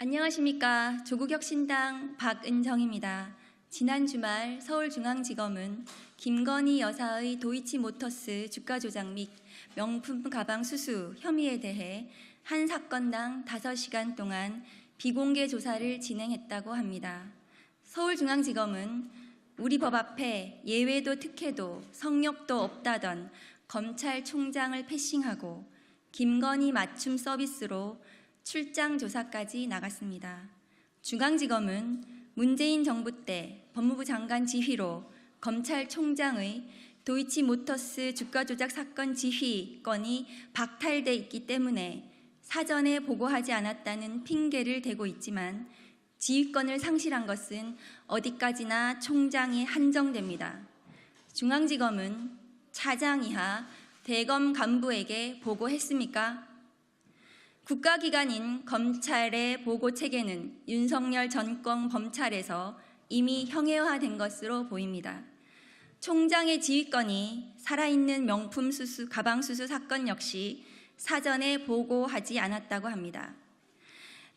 안녕하십니까. 조국혁신당 박은정입니다. 지난 주말 서울중앙지검은 김건희 여사의 도이치모터스 주가 조작 및 명품 가방 수수 혐의에 대해 한 사건당 5시간 동안 비공개 조사를 진행했다고 합니다. 서울중앙지검은 우리 법 앞에 예외도 특혜도 성역도 없다던 검찰총장을 패싱하고 김건희 맞춤 서비스로 출장 조사까지 나갔습니다. 중앙지검은 문재인 정부 때 법무부 장관 지휘로 검찰총장의 도이치모터스 주가 조작 사건 지휘권이 박탈돼 있기 때문에 사전에 보고하지 않았다는 핑계를 대고 있지만 지휘권을 상실한 것은 어디까지나 총장이 한정됩니다. 중앙지검은 차장 이하 대검 간부에게 보고했습니까? 국가기관인 검찰의 보고 체계는 윤석열 전권 검찰에서 이미 형해화된 것으로 보입니다. 총장의 지휘권이 살아있는 명품 수수, 가방 수수 사건 역시 사전에 보고하지 않았다고 합니다.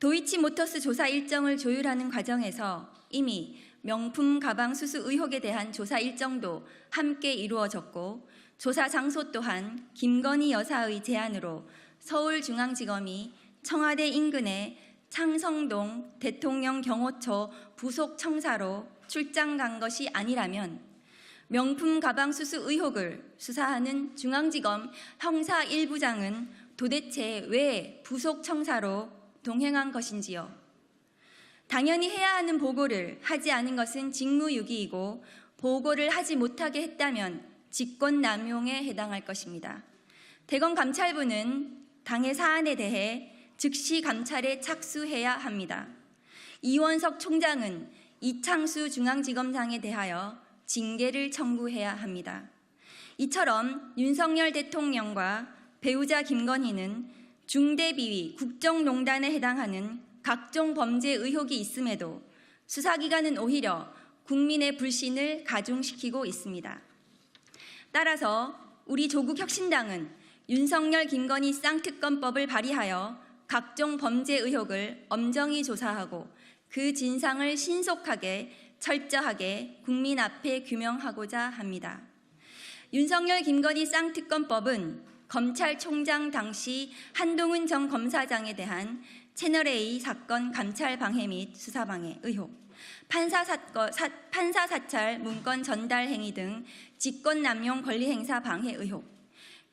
도이치모터스 조사 일정을 조율하는 과정에서 이미 명품 가방 수수 의혹에 대한 조사 일정도 함께 이루어졌고 조사 장소 또한 김건희 여사의 제안으로 서울중앙지검이 청와대 인근의 창성동 대통령 경호처 부속 청사로 출장 간 것이 아니라면 명품 가방 수수 의혹을 수사하는 중앙지검 형사 1부장은 도대체 왜 부속 청사로 동행한 것인지요. 당연히 해야 하는 보고를 하지 않은 것은 직무유기이고 보고를 하지 못하게 했다면 직권남용에 해당할 것입니다. 대검 감찰부는 당의 사안에 대해 즉시 감찰에 착수해야 합니다. 이원석 총장은 이창수 중앙지검장에 대하여 징계를 청구해야 합니다. 이처럼 윤석열 대통령과 배우자 김건희는 중대비위 국정농단에 해당하는 각종 범죄 의혹이 있음에도 수사기관은 오히려 국민의 불신을 가중시키고 있습니다. 따라서 우리 조국 혁신당은 윤석열 김건희 쌍특검법을 발의하여 각종 범죄 의혹을 엄정히 조사하고 그 진상을 신속하게 철저하게 국민 앞에 규명하고자 합니다. 윤석열 김건희 쌍특검법은 검찰총장 당시 한동훈 전 검사장에 대한 채널A 사건 감찰 방해 및 수사 방해 의혹, 판사 사건, 사, 판사 사찰 문건 전달 행위 등 직권 남용 권리 행사 방해 의혹,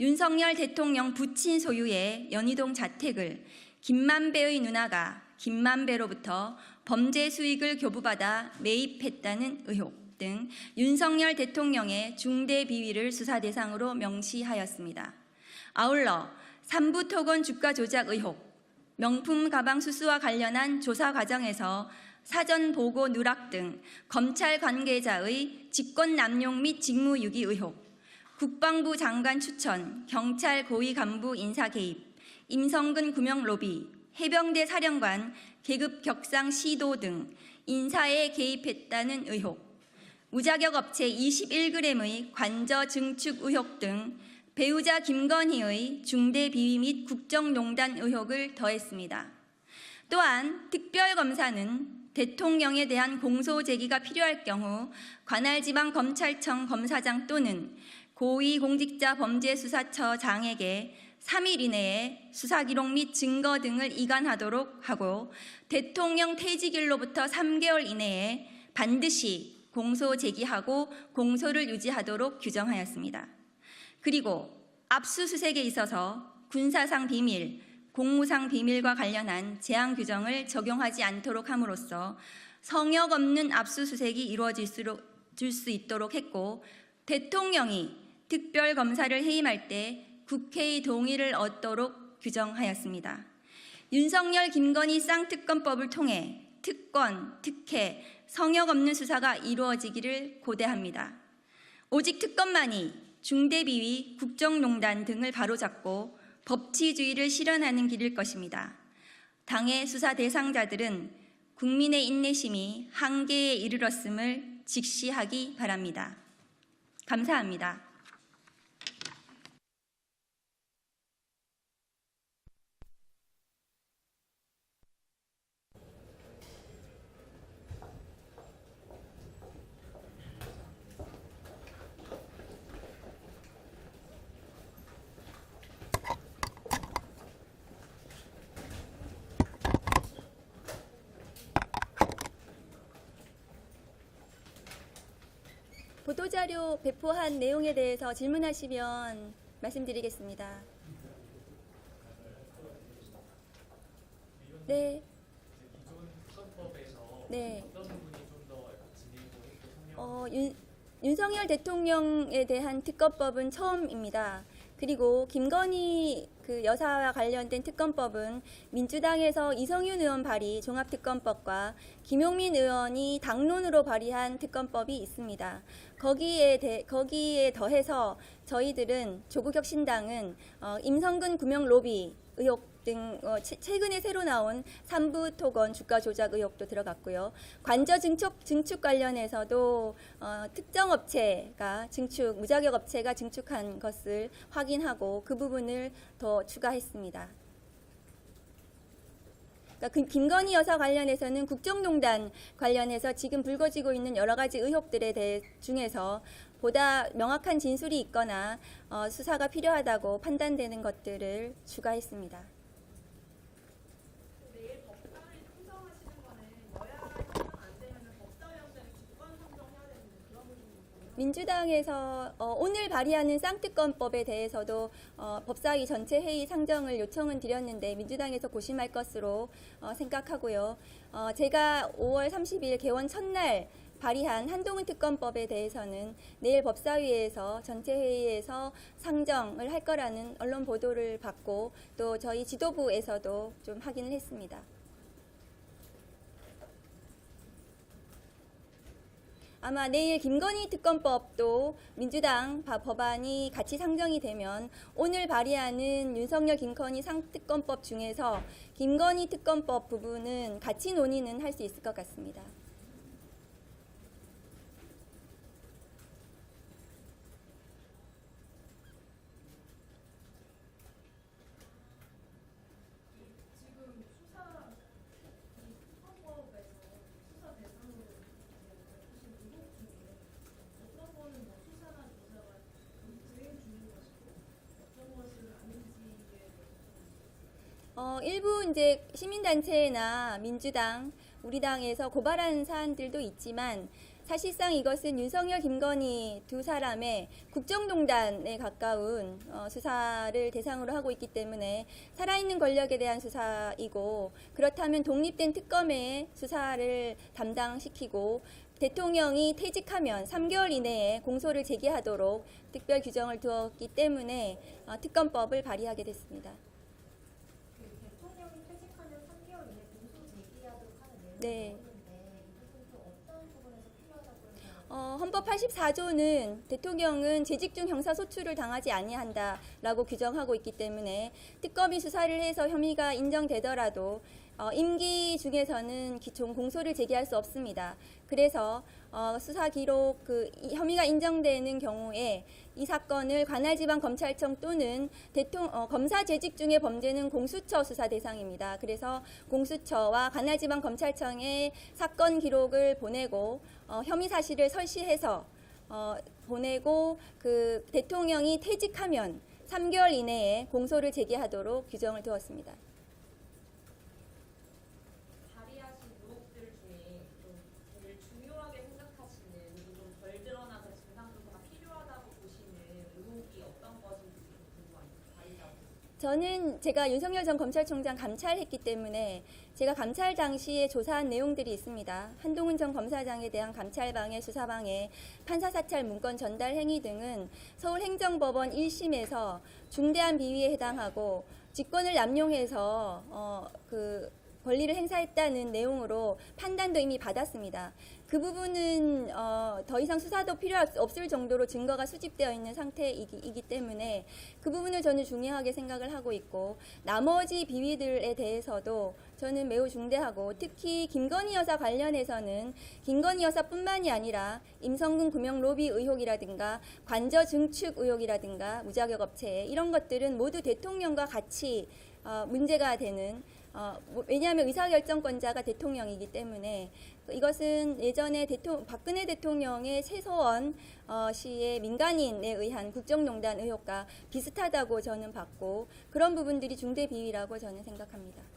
윤석열 대통령 부친 소유의 연희동 자택을 김만배의 누나가 김만배로부터 범죄 수익을 교부받아 매입했다는 의혹 등 윤석열 대통령의 중대 비위를 수사 대상으로 명시하였습니다. 아울러 삼부 토건 주가 조작 의혹, 명품 가방 수수와 관련한 조사 과정에서 사전 보고 누락 등 검찰 관계자의 직권 남용 및 직무유기 의혹, 국방부 장관 추천, 경찰 고위 간부 인사 개입, 임성근 구명 로비, 해병대 사령관 계급 격상 시도 등 인사에 개입했다는 의혹, 무자격 업체 21g의 관저 증축 의혹 등 배우자 김건희의 중대 비위 및 국정농단 의혹을 더했습니다. 또한 특별검사는 대통령에 대한 공소 제기가 필요할 경우 관할 지방 검찰청 검사장 또는 고위공직자 범죄수사처 장에게 3일 이내에 수사 기록 및 증거 등을 이관하도록 하고 대통령 퇴직일로부터 3개월 이내에 반드시 공소 제기하고 공소를 유지하도록 규정하였습니다. 그리고 압수수색에 있어서 군사상 비밀, 공무상 비밀과 관련한 제한 규정을 적용하지 않도록 함으로써 성역 없는 압수수색이 이루어질 수 있도록 했고 대통령이 특별검사를 해임할 때 국회의 동의를 얻도록 규정하였습니다. 윤석열 김건희 쌍특검법을 통해 특권, 특혜, 성역 없는 수사가 이루어지기를 고대합니다. 오직 특검만이 중대비위, 국정농단 등을 바로잡고 법치주의를 실현하는 길일 것입니다. 당의 수사 대상자들은 국민의 인내심이 한계에 이르렀음을 직시하기 바랍니다. 감사합니다. 보도자료 배포한 내용에 대해서 질문하시면 말씀드리겠습니다. 네. 네. 어, 윤, 윤석열 대통령에 대한 특검법은 처음입니다. 그리고 김건희 그 여사와 관련된 특검법은 민주당에서 이성윤 의원 발의 종합특검법과 김용민 의원이 당론으로 발의한 특검법이 있습니다. 거기에 대, 거기에 더해서 저희들은 조국혁신당은 어, 임성근 구명 로비 의혹 등 어, 최- 최근에 새로 나온 삼부 토건 주가 조작 의혹도 들어갔고요. 관저 증축 증축 관련해서도 어, 특정 업체가 증축 무자격 업체가 증축한 것을 확인하고 그 부분을 더 추가했습니다. 그러니까 그 김건희 여사 관련해서는 국정농단 관련해서 지금 불거지고 있는 여러 가지 의혹들에 대해 중에서 보다 명확한 진술이 있거나 어, 수사가 필요하다고 판단되는 것들을 추가했습니다. 내일 법사를 신청하시는 거는 여야가 신청 안 되면 법사위원장이 직권 선정해야 되는 그런 부분이거든요. 민주당에서 어, 오늘 발의하는 쌍특검법에 대해서도 어, 법사위 전체 회의 상정을 요청은 드렸는데 민주당에서 고심할 것으로 어, 생각하고요. 어, 제가 5월 30일 개원 첫날 발의한 한동훈 특검법에 대해서는 내일 법사위에서 전체 회의에서 상정을 할 거라는 언론 보도를 받고 또 저희 지도부에서도 좀 확인을 했습니다. 아마 내일 김건희 특검법도 민주당 바- 법안이 같이 상정이 되면 오늘 발의하는 윤석열 김건희 상특검법 중에서 김건희 특검법 부분은 같이 논의는 할 수 있을 것 같습니다. 지금 수사 이 특검법에서 수사 대상으로 하신 의혹 중에 어떤 거는 뭐 수사나 조사가 진행 중인 것이고 어떤 것은 아닌지에 대해서 어, 일부 이제 시민단체나 민주당, 우리 당에서 고발한 사안들도 있지만 사실상 이것은 윤석열, 김건희 두 사람의 국정농단에 가까운 어, 수사를 대상으로 하고 있기 때문에 살아있는 권력에 대한 수사이고 그렇다면 독립된 특검의 수사를 담당시키고 대통령이 퇴직하면 3개월 이내에 공소를 제기하도록 특별 규정을 두었기 때문에 어, 특검법을 발의하게 됐습니다. 그 대통령이 퇴직하면 3개월 이내 공소 제기하도록 하는 내용이 네. 어, 헌법 84조는 대통령은 재직 중 형사소출을 당하지 아니한다라고 규정하고 있기 때문에 특검이 수사를 해서 혐의가 인정되더라도 어, 임기 중에서는 기총 공소를 제기할 수 없습니다. 그래서 어, 수사 기록 그이 혐의가 인정되는 경우에 이 사건을 관할지방검찰청 또는 대통 어, 검사 재직 중의 범죄는 공수처 수사 대상입니다. 그래서 공수처와 관할지방검찰청에 사건 기록을 보내고 어, 혐의 사실을 설시해서 어, 보내고 그 대통령이 퇴직하면 3개월 이내에 공소를 제기하도록 규정을 두었습니다. 발의하신 의혹들 중에 좀 제일 중요하게 생각하시는 그리고 좀 덜 드러나서 진상 조사가 필요하다고 보시는 의혹이 어떤 것인지 궁금합니다. 발의자 저는 제가 윤석열 전 검찰총장 감찰했기 때문에 제가 감찰 당시에 조사한 내용들이 있습니다. 한동훈 전 검사장에 대한 감찰방해, 수사방해, 판사 사찰 문건 전달 행위 등은 서울행정법원 1심에서 중대한 비위에 해당하고 직권을 남용해서 어, 그 권리를 행사했다는 내용으로 판단도 이미 받았습니다. 그 부분은 어, 더 이상 수사도 필요 없을 정도로 증거가 수집되어 있는 상태이기 이기 때문에 그 부분을 저는 중요하게 생각을 하고 있고 나머지 비위들에 대해서도 저는 매우 중대하고 특히 김건희 여사 관련해서는 김건희 여사뿐만이 아니라 임성근 구명 로비 의혹이라든가 관저 증축 의혹이라든가 무자격 업체 이런 것들은 모두 대통령과 같이 어, 문제가 되는 어, 뭐, 왜냐하면 의사결정권자가 대통령이기 때문에 이것은 예전에 대통령, 박근혜 대통령의 최소원 어, 씨의 민간인에 의한 국정농단 의혹과 비슷하다고 저는 봤고 그런 부분들이 중대 비위라고 저는 생각합니다.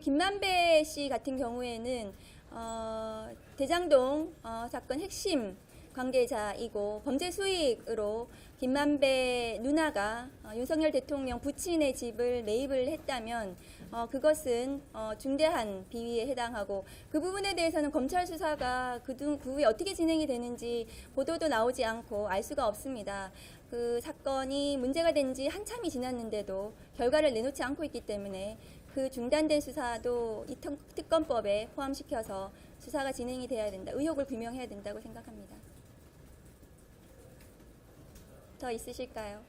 김만배 씨 같은 경우에는 어, 대장동 어, 사건 핵심 관계자이고 범죄 수익으로 김만배 누나가 어, 윤석열 대통령 부친의 집을 매입을 했다면 어, 그것은 어, 중대한 비위에 해당하고 그 부분에 대해서는 검찰 수사가 그, 등- 그 후에 어떻게 진행이 되는지 보도도 나오지 않고 알 수가 없습니다. 그 사건이 문제가 된 지 한참이 지났는데도 결과를 내놓지 않고 있기 때문에 그 중단된 수사도 이 특- 특검법에 포함시켜서 수사가 진행이 돼야 된다. 의혹을 규명해야 된다고 생각합니다. 더 있으실까요?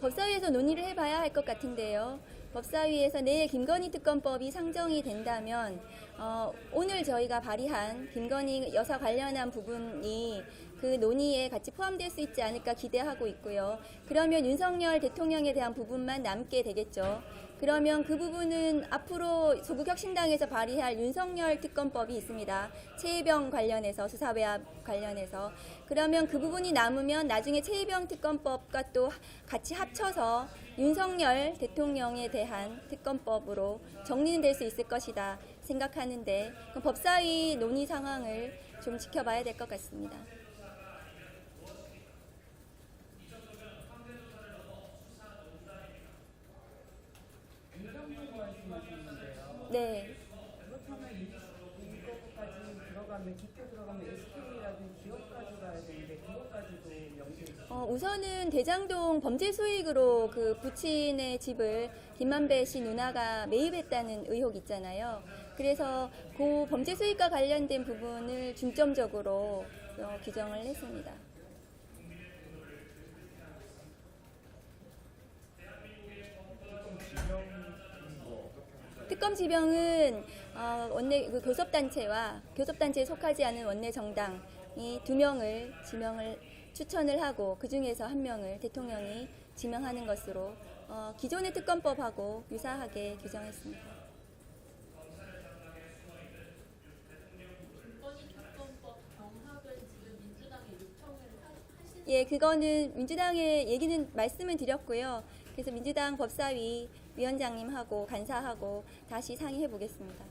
법사위에서 논의를 해봐야 할 것 같은데요. 법사위에서 내일 김건희 특검법이 상정이 된다면 어, 오늘 저희가 발의한 김건희 여사 관련한 부분이 그 논의에 같이 포함될 수 있지 않을까 기대하고 있고요. 그러면 윤석열 대통령에 대한 부분만 남게 되겠죠. 그러면 그 부분은 앞으로 조국혁신당에서 발의할 윤석열 특검법이 있습니다. 최혜병 관련해서 수사 외압 관련해서 그러면 그 부분이 남으면 나중에 최혜병 특검법과 또 같이 합쳐서 윤석열 대통령에 대한 특검법으로 정리는 될 수 있을 것이다 생각하는데 그 법사위 논의 상황을 좀 지켜봐야 될 것 같습니다. 인상부 말씀하셨는데요. 네. 그렇다면 이- 이것까지 들어가면 깊게 들어가면 SK라든지 기업까지 가야 되는데 그것까지도 연계해 어, 우선은 대장동 범죄 수익으로 그 부친의 집을 김만배 씨 누나가 매입했다는 의혹 있잖아요. 그래서 그 범죄 수익과 관련된 부분을 중점적으로 어, 규정을 했습니다. 특검 지명은 뭐 어떻게 하는지 특검 지명은 어, 원내 그 교섭단체와 교섭단체에 속하지 않은 원내 정당이 두 명을 지명을 추천을 하고 그 중에서 한 명을 대통령이 지명하는 것으로 어, 기존의 특검법하고 유사하게 규정했습니다. 예, 그거는 민주당의 얘기는 말씀을 드렸고요. 그래서 민주당 법사위 위원장님하고 간사하고 다시 상의해 보겠습니다.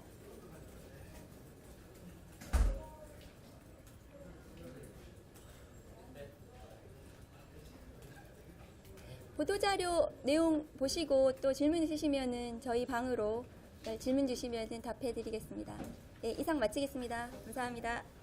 보도자료 내용 보시고 또 질문 있으시면은 저희 방으로 질문 주시면 답해 드리겠습니다. 예, 이상 마치겠습니다. 감사합니다.